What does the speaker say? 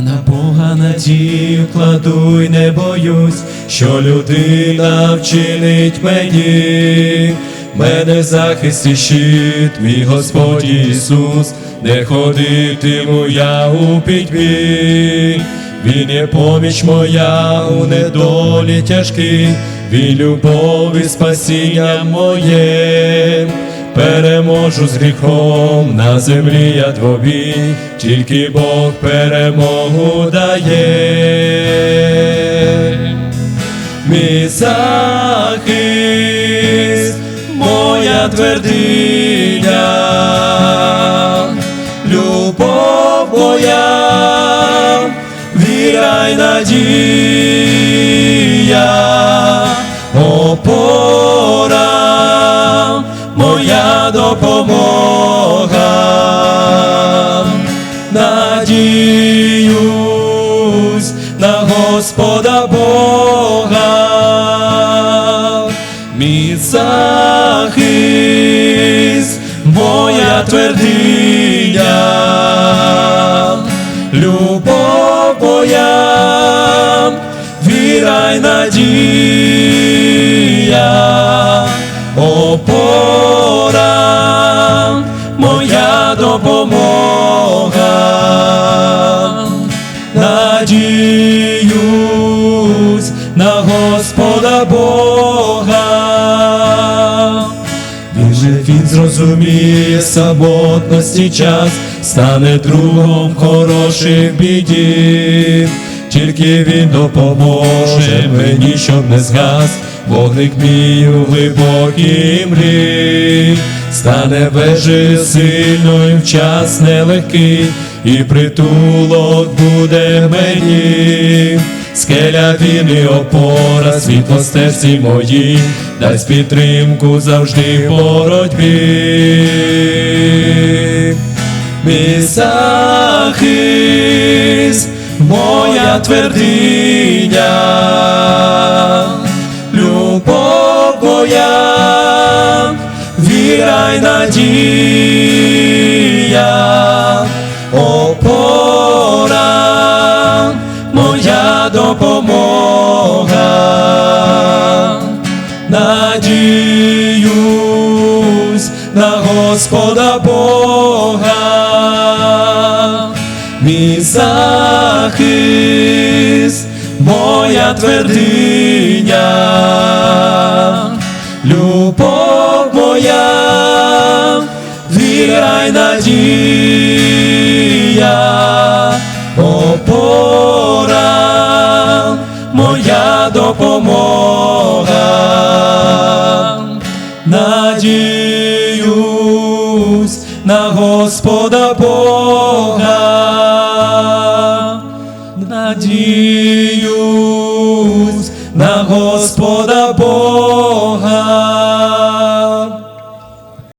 На Бога надію кладу й не боюсь, що людина вчинить мені. Мене захист і щит, мій Господь Ісус, не ходитиму я у пітьмі. Він є поміч моя у недолі тяжкій, він любов і спасіння моє. Переможу з гріхом на землі я двобій, тільки Бог перемогу дає. Мій захист, моя твердиня, любов моя, віра й надія, моя допомога, надіюсь на Господа Бога, мій захист, моя твердиня, любов моя, віра й надія, опора, Бога. Він же він зрозуміє самотності час, стане другом хороших біді, тільки він допоможе мені, щоб не згас, вогник мій у глибокій мрі, стане вежею сильною в час нелегкий, і притулок буде мені. Скеля він і опора, світло стежці мої, дасть підтримку завжди в боротьбі. Мій моя твердиня, любов моя, віра й надія, надіюсь на Господа Бога, мій захист, моя твердиня, любов моя, віра й надія, опора, моя допомога, надіюсь на Господа Бога, надіюсь на Господа.